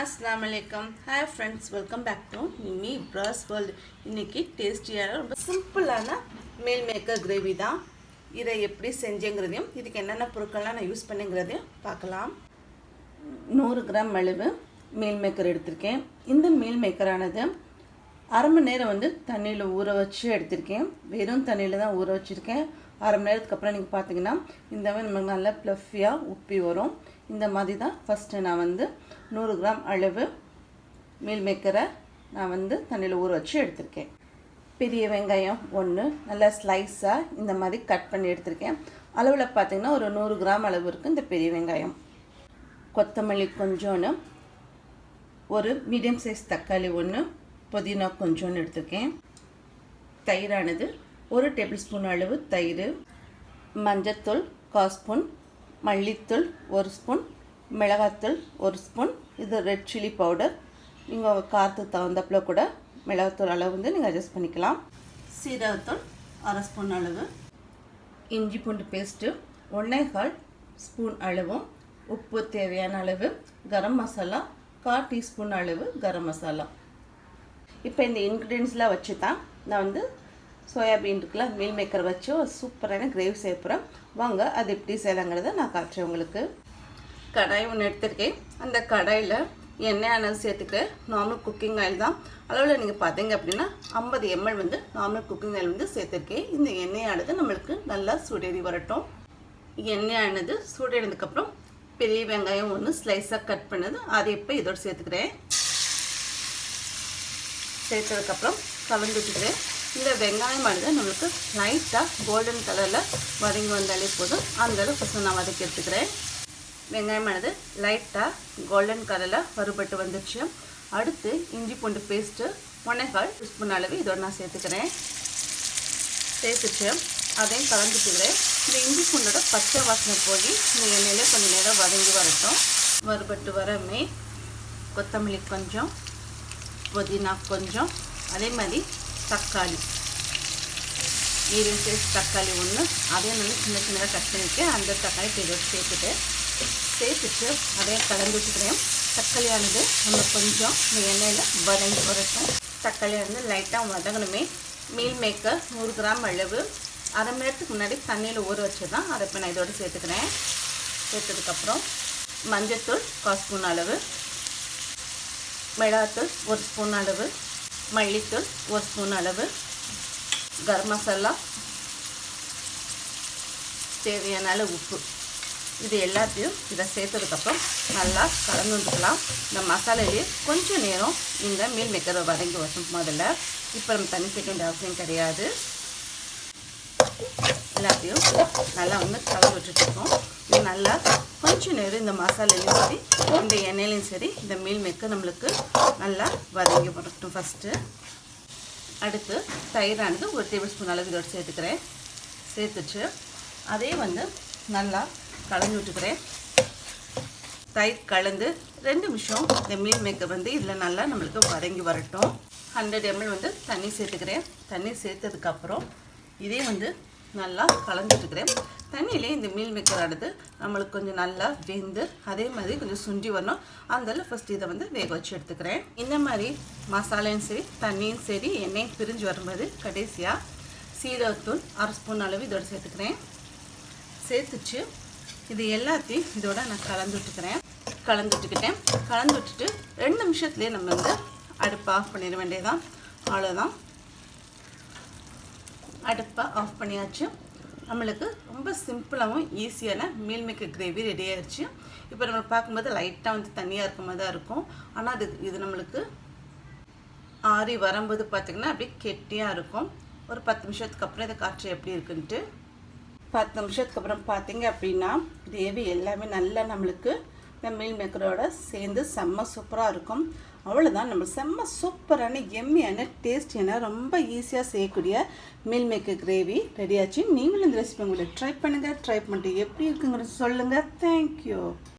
அஸ்லாம் வலைக்கம் hi friends welcome back to Nimmi ப்ராஸ் world இன்றைக்கி டேஸ்டியான ரொம்ப சிம்பிளான மீல் மேக்கர் கிரேவி தான். இதை எப்படி செஞ்சேங்கிறதையும் இதுக்கு என்னென்ன பொருட்கள்லாம் நான் யூஸ் பண்ணுங்கிறதையும் பார்க்கலாம். நூறு கிராம் அளவு மீல் மேக்கர் எடுத்திருக்கேன். இந்த மீல் மேக்கரானது அரை மணி நேரம் வந்து தண்ணியில் ஊற வச்சு எடுத்திருக்கேன். வெறும் தண்ணியில் தான் ஊற வச்சுருக்கேன். அரை மணி நேரத்துக்கு அப்புறம் நீங்கள் பார்த்தீங்கன்னா இந்த மாதிரி நமக்கு நல்லா ப்ளஃபியாக உப்பி வரும். இந்த மாதிரி தான் ஃபஸ்ட்டு நான் வந்து நூறு கிராம் அளவு மீல் மேக்கரை நான் வந்து தண்ணியில் ஊற வச்சு எடுத்திருக்கேன். பெரிய வெங்காயம் ஒன்று நல்லா ஸ்லைஸாக இந்த மாதிரி கட் பண்ணி எடுத்திருக்கேன். அளவில் பார்த்தீங்கன்னா ஒரு நூறு கிராம் அளவு இருக்குது இந்த பெரிய வெங்காயம். கொத்தமல்லி கொஞ்சோன்னு ஒரு மீடியம் சைஸ் தக்காளி ஒன்று புதினா கொஞ்சோன்னு எடுத்திருக்கேன். தயிரானது ஒரு டேபிள் ஸ்பூன் அளவு தயிர் மஞ்சத்தூள் கால் ஸ்பூன் மல்லித்தூள் ஒரு ஸ்பூன் மிளகாத்தூள் ஒரு ஸ்பூன். இது ரெட் சில்லி பவுடர். நீங்கள் காரத்துக்கு தகுந்தப்பில் கூட மிளகாத்தூள் அளவு வந்து நீங்கள் அட்ஜஸ்ட் பண்ணிக்கலாம். சீரகத்தூள் அரை ஸ்பூன் அளவு. இஞ்சி பூண்டு பேஸ்ட்டு ஒன்றே கால் ஸ்பூன் அளவும் உப்பு தேவையான அளவு. கரம் மசாலா கால் டீஸ்பூன் அளவு கரம் மசாலா. இப்போ இந்த இன்க்ரீடியன்ஸ்லாம் வச்சு தான் நான் வந்து சோயாபீன் இருக்குல்ல மீல் மேக்கர் வச்சு ஒரு சூப்பரான கிரேவி செய்யப்போகிறோம் வாங்க அது எப்படி செய்யலாங்கிறத நான் காட்டுறேன் உங்களுக்கு. கடாய் ஒன்று எடுத்திருக்கேன். அந்த கடாயில் எண்ணெய் ஆனது சேர்த்துக்கிறேன் நார்மல் குக்கிங் ஆயில் தான். அளவில் நீங்கள் பார்த்தீங்க அப்படின்னா ஐம்பது எம்எல் வந்து நார்மல் குக்கிங் ஆயில் வந்து சேர்த்துருக்கேன். இந்த எண்ணெயானது நம்மளுக்கு நல்லா சுடேறி வரட்டும். எண்ணெய் ஆனது சூடேறினதுக்கப்புறம் பெரிய வெங்காயம் ஒன்று ஸ்லைஸாக கட் பண்ணது. அதை இப்போ இதோடு சேர்த்துக்கிறேன். சேர்த்ததுக்கப்புறம் கலந்து இந்த வெங்காயம் வெங்காயமானது நம்மளுக்கு லைட்டாக கோல்டன் கலரில் வதங்கி வந்தாலே போதும். அந்தளவுக்கு ஃபஸ்ட்டு நான் வதக்கி எடுத்துக்கிறேன். வெங்காயமானது லைட்டாக கோல்டன் கலரில் வறுபட்டு வந்துடுச்சு அடுத்து இஞ்சி பூண்டு பேஸ்ட்டு ஒன்னேகால் ஸ்பூன் அளவு இதோட நான் சேர்த்துக்கிறேன். சேர்த்துச்சு. அதையும் கலந்துக்கிறேன் இந்த இஞ்சி பூண்டோட பச்சை வாசனை போய் இந்த எண்ணெயில் கொஞ்சம் நேரம் வதங்கி வரட்டும். வறுபட்டு வரமே கொத்தமல்லி கொஞ்சம் புதினா கொஞ்சம் அதே மாதிரி தக்காளி. மீடியம் சைஸ் தக்காளி ஒன்று அதையும் நல்லா சின்ன சின்னதாக கட் பண்ணிவிட்டு அந்த தக்காளி இதோட சேர்த்துட்டு சேர்த்துட்டு அதே கலந்து வச்சுக்கிறேன். தக்காளியானது நம்ம கொஞ்சம் இந்த எண்ணெயில் வதங்கி வரட்டும். தக்காளியானது லைட்டாக வதங்கணுமே. மீல் மேக்கர் நூறு கிராம் அளவு. அரை மணி நேரத்துக்கு முன்னாடி தண்ணியில் ஊற வச்சு தான் அதை இப்போ நான் இதோடு சேர்த்துக்கிறேன். சேர்த்ததுக்கப்புறம் மஞ்சத்தூள் கால் ஸ்பூன் அளவு. மிளகாத்தூள் ஒரு ஸ்பூன் அளவு. மல்லித்தூள் ஒரு ஸ்பூன் அளவு. கரம் மசாலா. தேவையான அளவு உப்பு. இது எல்லாத்தையும் இதை சேர்த்ததுக்கப்புறம் நல்லா கலந்து வந்துக்கலாம் இந்த மசாலையிலேயே கொஞ்சம் நேரம் இந்த மீல் மேக்கரை வதங்கி வரும் முதல்ல. இப்போ நம்ம தண்ணி சேர்க்க வேண்டிய அவசியம் கிடையாது. எல்லாத்தையும் நல்லா வந்து கலந்து விட்டுட்ருக்கோம். இது நல்லா கொஞ்சம் நேரம் இந்த மசாலையிலையும் சரி இந்த எண்ணெயிலையும் சரி இந்த மீல் மேக்கர் நம்மளுக்கு நல்லா வதங்கி வரட்டும் ஃபஸ்ட்டு அடுத்து தயிரானது ஒரு டேபிள் ஸ்பூன் அளவு இதோடு சேர்த்துக்கிறேன். சேர்த்துச்சு அதே வந்து நல்லா கலந்து விட்டுக்கிறேன். தயிர் கலந்து ரெண்டு நிமிஷம் இந்த மீல் மேக்கர் வந்து இதில் நல்லா நம்மளுக்கு வதங்கி வரட்டும். ஹண்ட்ரட் எம்எல் வந்து தண்ணி சேர்த்துக்கிறேன். தண்ணி சேர்த்ததுக்கப்புறம் இதே வந்து நல்லா கலந்துட்டுக்கிறேன். தண்ணியிலே இந்த மீல் அடுத்து நம்மளுக்கு கொஞ்சம் நல்லா வெந்து அதே மாதிரி கொஞ்சம் சுண்டி வரணும். அதனால ஃபஸ்ட் இதை வந்து வேக வச்சு எடுத்துக்கிறேன். இந்த மாதிரி மசாலையும் சரி தண்ணியும் சரி எண்ணெயும் பிரிஞ்சு வரும்போது கடைசியாக சீரகத்தூள் அரை ஸ்பூன் அளவு இதோட சேர்த்துக்கிறேன். சேர்த்துச்சு. இது எல்லாத்தையும் இதோட நான் கலந்து கலந்துட்டுக்கிட்டேன். கலந்து கலந்து விட்டுட்டு ரெண்டு நிமிஷத்துலேயே நம்ம வந்து அடுப்பு ஆஃப் பண்ணிட வேண்டியதான் அவ்வளோதான் அடுப்பை ஆஃப் பண்ணியாச்சு. நம்மளுக்கு ரொம்ப சிம்பிளாகவும் ஈஸியான மீல் மேக்கர் கிரேவி ரெடி ஆயிடுச்சு இப்போ நம்ம பார்க்கும்போது லைட்டாக வந்து தண்ணியாக இருக்க மாதிரி தான் இருக்கும். ஆனால் அது இது நம்மளுக்கு ஆறி வரும்போது பார்த்திங்கன்னா அப்படியே கெட்டியாக இருக்கும். ஒரு பத்து நிமிஷத்துக்கு அப்புறம் இதை காற்று எப்படி இருக்குன்ட்டு. பத்து நிமிஷத்துக்கு அப்புறம் பார்த்தீங்க அப்படின்னா கிரேவி எல்லாமே நல்லா நம்மளுக்கு இந்த மீல் மேக்கரோட சேர்ந்து செம்ம சூப்பராக இருக்கும். அவ்வளோதான் நம்ம செம்ம சூப்பரான எம்மியான டேஸ்டியான ரொம்ப ஈஸியாக செய்யக்கூடிய மீல் மேக்கர் கிரேவி ரெடியாச்சு நீங்களும் இந்த ரெசிபி உங்களை ட்ரை பண்ணுங்கள் ட்ரை பண்ணிட்டு எப்படி இருக்குங்கிறது சொல்லுங்கள் தேங்க்யூ